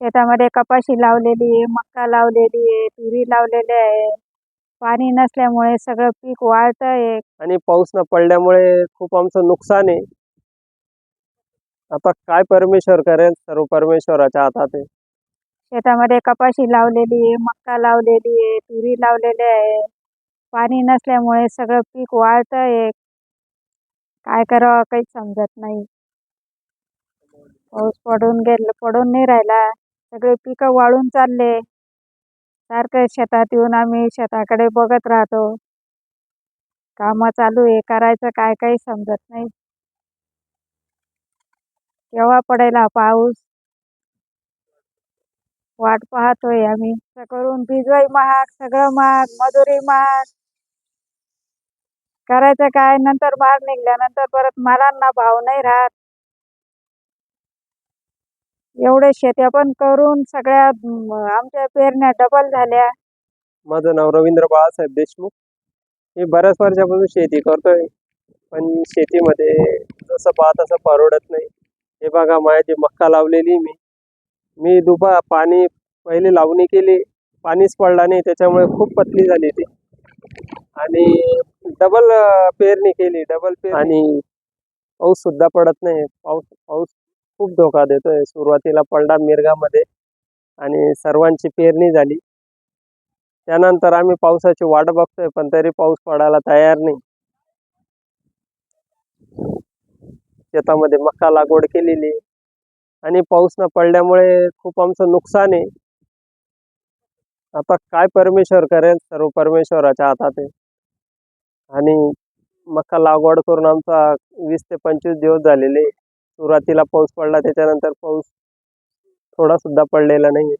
शेतामध्ये कपाशी लावलेली आहे मक्का लावलेली आहे तुरी लावलेले आहे. पाणी नसल्यामुळे सगळं पीक वाळत आहे. आणि पाऊस न पडल्यामुळे खूप आमचं नुकसान आहे. आता काय परमेश्वर करेल? सर्व परमेश्वराच्या हातात आहे. शेतामध्ये कपाशी लावलेली आहे मक्का लावलेली आहे तुरी लावलेले आहे. पाणी नसल्यामुळे सगळं पीक वाळत आहे. काय करावं? काहीच समजत नाही. पाऊस पडून गेल पडून नाही राहिला. सगळे पिकं वाळून चालले. सारखं शेतात येऊन आम्ही शेताकडे बघत राहतो. कामं चालू आहे करायचं काय काही समजत नाही. केव्हा पडेल हा पाऊस? वाट पाहतोय आम्ही. करून भिजवाई महाग सगळं महाग मजुरी महाग. करायचं काय? नंतर माल निघल्यानंतर परत मालांना भाव नाही राहत. एवढे शेत्या पण करून सगळ्या आमच्या पेरण्या डबल झाल्या. माझं नाव रवींद्र बाळासाहेब देशमुख. मी बऱ्याच वर्षापासून शेती करतोय पण शेतीमध्ये जसं पाहा तसं परवडत नाही. हे बघा माझी मक्का लावलेली मी. मी दुपा पाणी पहिले लावणी केली पाणीच पडला नाही त्याच्यामुळे खूप पतली झाली ती. आणि डबल पेरणी केली डबल पेरणी. आणि पाऊस सुद्धा पडत नाही. पाऊस पाऊस खूप धोका देतोय. सुरुवातीला पडला मिरगामध्ये आणि सर्वांची पेरणी झाली. त्यानंतर आम्ही पावसाची वाट बघतोय पण तरी पाऊस पडायला तयार नाही. शेतामध्ये मका लागवड केलेली आणि पाऊस न पडल्यामुळे खूप आमचं नुकसान आहे. आता काय परमेश्वर करेल? सर्व परमेश्वराच्या हातात आहे. आणि मका लागवड करून आमचा वीस ते पंचवीस दिवस झालेले आहे. सुरुवातीला पाऊस पडला त्याच्यानंतर पाऊस थोडा सुद्धा पडलेला नाही